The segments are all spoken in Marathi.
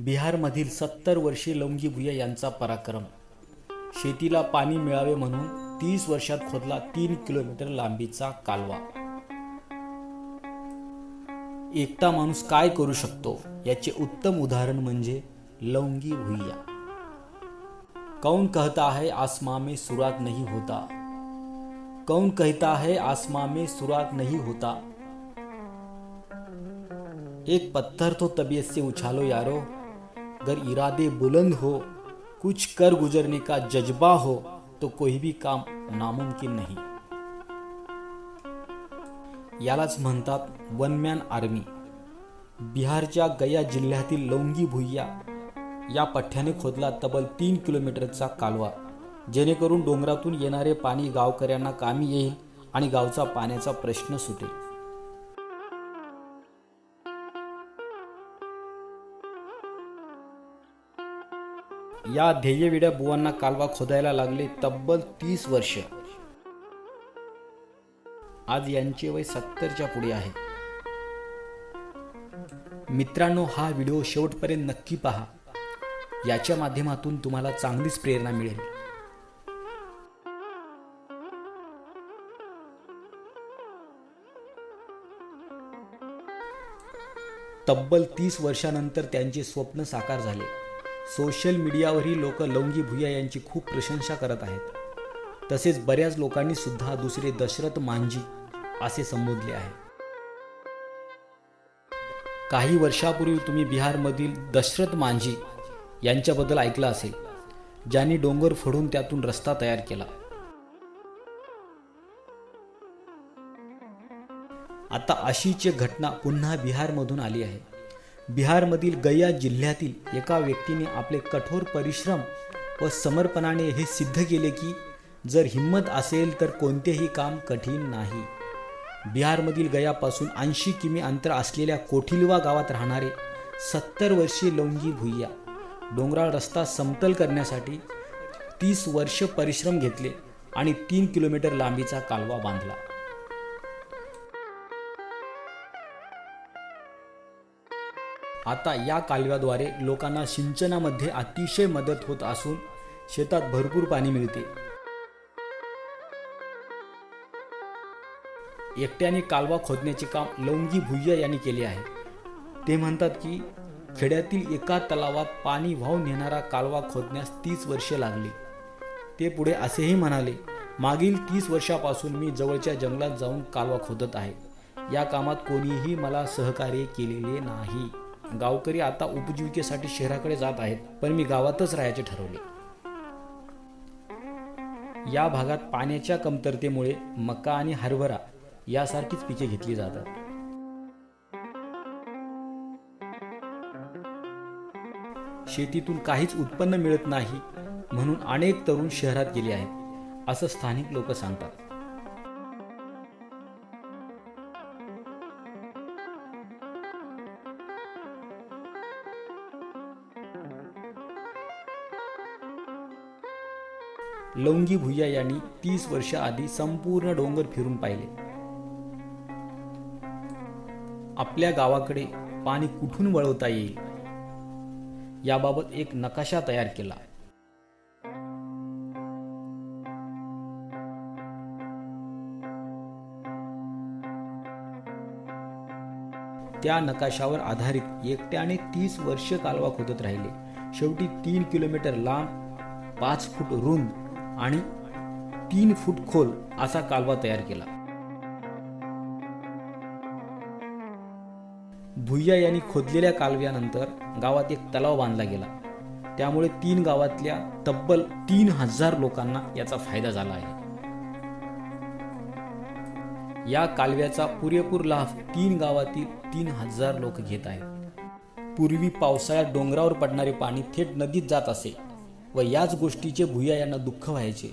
बिहारमधील सत्तर वर्षीय लवंगी भुया यांचा पराक्रम. शेतीला पाणी मिळावे म्हणून तीस वर्षात खोदला तीन किलोमीटर लांबीचा कालवा. एकटा माणूस काय करू शकतो? याचे उत्तम उदाहरण म्हणजे लवंगी भुइया कौन कहता है आसमा में सुराग नहीं होता? कौन कहता है आसमा में सुराग नहीं होता? एक पत्थर तो तबीयत से उछालो यारो। अगर इरादे बुलंद हो कुछ कर गुजरने का जज्बा हो तो कोई भी काम नामुमकिन नाही। यालाच म्हणतात वनमॅन आर्मी बिहारच्या गया जिल्ह्यातील लौंगी भुइया या पठ्ठ्याने खोदला तब्बल तीन किलोमीटरचा कालवा जेणेकरून डोंगरातून येणारे पाणी गावकऱ्यांना कामी येईल आणि गावचा पाण्याचा प्रश्न सुटेल. या ध्येयविड्या बुवांना कालवा खोदायला लागले तब्बल तीस वर्ष. आज यांचे वय सत्तरच्या पुढे आहे. मित्रांनो हा व्हिडिओ शेवटपर्यंत नक्की पहा. याच्या माध्यमातून तुम्हाला चांगलीच प्रेरणा मिळेल. तब्बल तीस वर्षानंतर त्यांचे स्वप्न साकार झाले. सोशल मीडियावरही लोक लवंगी भुया यांची खूप प्रशंसा करत आहेत. तसेच बऱ्याच लोकांनी सुद्धा दुसरे दशरथ मांझी असे संबोधले आहे. काही वर्षापूर्वी तुम्ही बिहारमधील दशरथ मांझी यांच्याबद्दल ऐकलं असेल ज्यांनी डोंगर फोडून त्यातून रस्ता तयार केला. आता अशीच एक घटना पुन्हा बिहारमधून आली आहे. बिहारमधील गया जिल्ह्यातील एका व्यक्तीने आपले कठोर परिश्रम व समर्पणाने हे सिद्ध केले की जर हिंमत असेल तर कोणतेही काम कठीण नाही. बिहारमधील गयापासून ऐंशी किमी अंतर असलेल्या कोठिलवा गावात राहणारे सत्तर वर्षीय लवंगी भुइया डोंगराळ रस्ता समतल करण्यासाठी तीस वर्ष परिश्रम घेतले आणि तीन किलोमीटर लांबीचा कालवा बांधला. आता या कालव्याद्वारे लोकांना सिंचनामध्ये अतिशय मदत होत असून शेतात भरपूर पाणी मिळते. एकट्याने कालवा खोदण्याचे काम लवंगी भुय्या यांनी केले आहे. ते म्हणतात की खेड्यातील एका तलावात पाणी वाहून नेणारा कालवा खोदण्यास तीस वर्षे लागली. ते पुढे असेही म्हणाले मागील तीस वर्षापासून मी जवळच्या जंगलात जाऊन कालवा खोदत आहे. या कामात कोणीही मला सहकार्य केलेले नाही. गावकरी आता उपजीविकेसाठी शहराकडे जात आहेत पण मी गावातच राहायचे ठरवले. या भागात पाण्याच्या कमतरतेमुळे मका आणि हरभरा यासारखीच पिके घेतली जातात. शेतीतून काहीच उत्पन्न मिळत नाही म्हणून अनेक तरुण शहरात गेले आहेत असं स्थानिक लोक सांगतात. लवंगी भुया यांनी तीस वर्ष आधी संपूर्ण डोंगर फिरून पाहिले. आपल्या गावाकडे पाणी कुठून वळवता येईल? याबाबत एक नकाशा तयार केला. त्या नकाशावर आधारित एकट्याने तीस वर्ष कालवा खोदत राहिले. शेवटी तीन किलोमीटर लांब पाच फूट रुंद आणि तीन फूट खोल असा कालवा तयार केला. भुय्या यांनी खोदलेल्या कालव्यानंतर गावात एक तलाव बांधला गेला. त्यामुळे तीन गावातल्या तब्बल तीन हजार लोकांना याचा फायदा झाला आहे. या कालव्याचा पुरेपूर लाभ तीन गावातील तीन हजार लोक घेत आहेत. पूर्वी पावसाळ्यात डोंगरावर पडणारे पाणी थेट नदीत जात असे. व याच गोष्टीचे भुया यांना दुःख व्हायचे.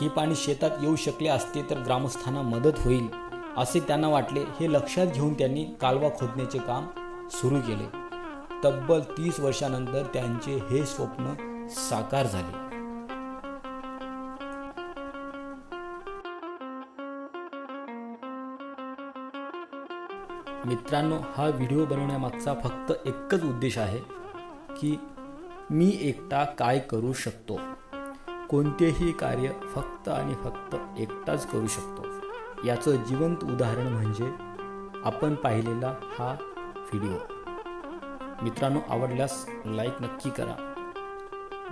हे पाणी शेतात येऊ शकले असते तर ग्रामस्थांना मदत होईल असे त्यांना वाटले. हे लक्षात घेऊन त्यांनी कालवा खोदण्याचे काम सुरू केले. तब्बल तीस वर्षानंतर त्यांचे हे स्वप्न साकार झाले. मित्रांनो हा व्हिडिओ बनवण्यामागचा फक्त एकच उद्देश आहे की मी एकटा काय करू शकतो? कोणतेही कार्य फक्त आणि फक्त एकटाच करू शकतो. याचं जिवंत उदाहरण म्हणजे आपण पाहिलेला हा व्हिडिओ. मित्रांनो आवडल्यास लाईक नक्की करा.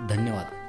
धन्यवाद.